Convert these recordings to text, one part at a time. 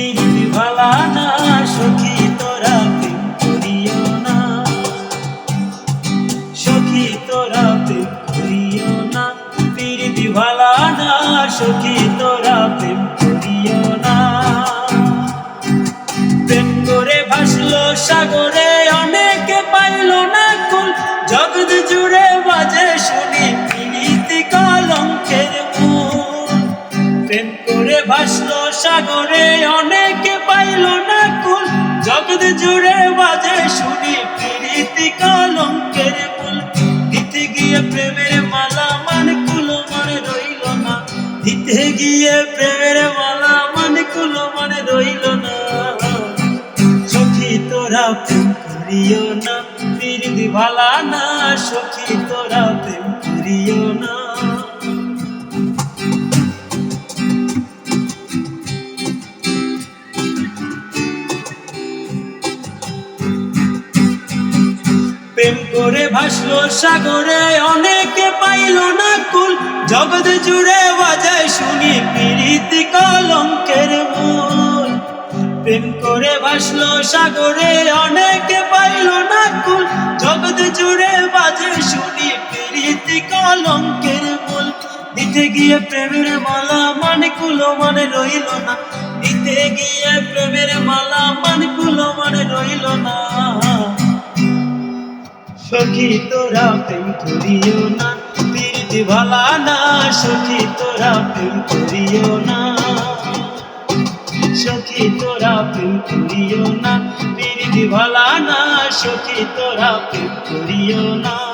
পিরিতি ভালা না, সখী তোরা প্রেম না। সখী তোরা প্রেম না পিরিতি ভালা না, সখী তোরা প্রেম করিও না। প্রেম করে সাগরে, অনেকে পাইল না কুল। জগৎ জুড়ে শুনি পিরিতি কলঙ্কের ভাসলো সাগরে, অনেকে পাইল না কুল। জগৎ জুড়ে বাজে শুনি পিরিতি কলঙ্কের মূল দিতে গিয়ে প্রেমের মালা মান কুলো মানে রইল না। দিতে গিয়ে প্রেমের মালা মানে কুলো মানে রইল না। সখী তোরা প্রেম করিও না পিরিতি ভালা না। সখী তোরা প্রেম করিও না। করে ভাসলো সাগরে, অনেকে পাইল না কুল। জগৎ জুড়ে বাজায় শুনি পিরিতি কলঙ্কের মূল। প্রেম করে ভাসলো সাগরে, অনেকে পাইল না কুল। জগৎ জুড়ে বাজে শুনি পিরিতি কলঙ্কের মূল। দিতে গিয়ে প্রেমের মালা মানে কুলো মানে রইল না। দিতে গিয়ে প্রেমের মালা মানে কুলো মানে রইল না। সখী তোরা প্রেম করিও না প্রীতি ভালা না, সখী তোরা প্রেম করিও না। সখী তোরা প্রেম করিও না প্রীতি ভালা না, সখী তোরা প্রেম করিও না।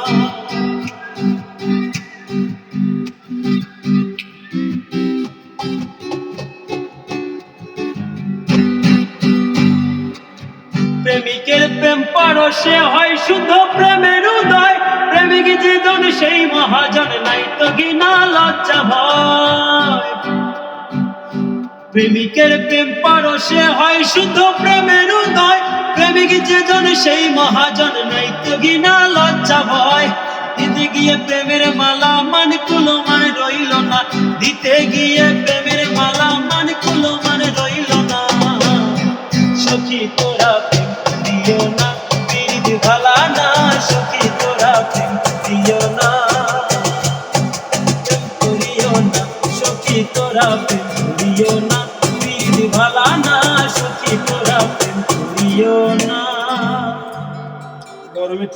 প্রেমিকের প্রেম পরশে হয় শুদ্ধ প্রেমের উদয়। প্রেমিক জীবন সেই মহাজন নাই তো গিনা লজ্জা, ভয়। প্রেমিকের প্রেম পরশে হয় শুদ্ধ প্রেমের উদয়। প্রেমিক জীবন সেই মহাজন নাই তো গিনা লজ্জা, ভয়। দিতে গিয়ে প্রেমের মালা মান কুলো মান রইল না। দিতে গিয়ে প্রেমের মালা সুখী তোরা প্রেম করিও না বীর ভালা না সুখী তোরা প্রেম করিও গরমে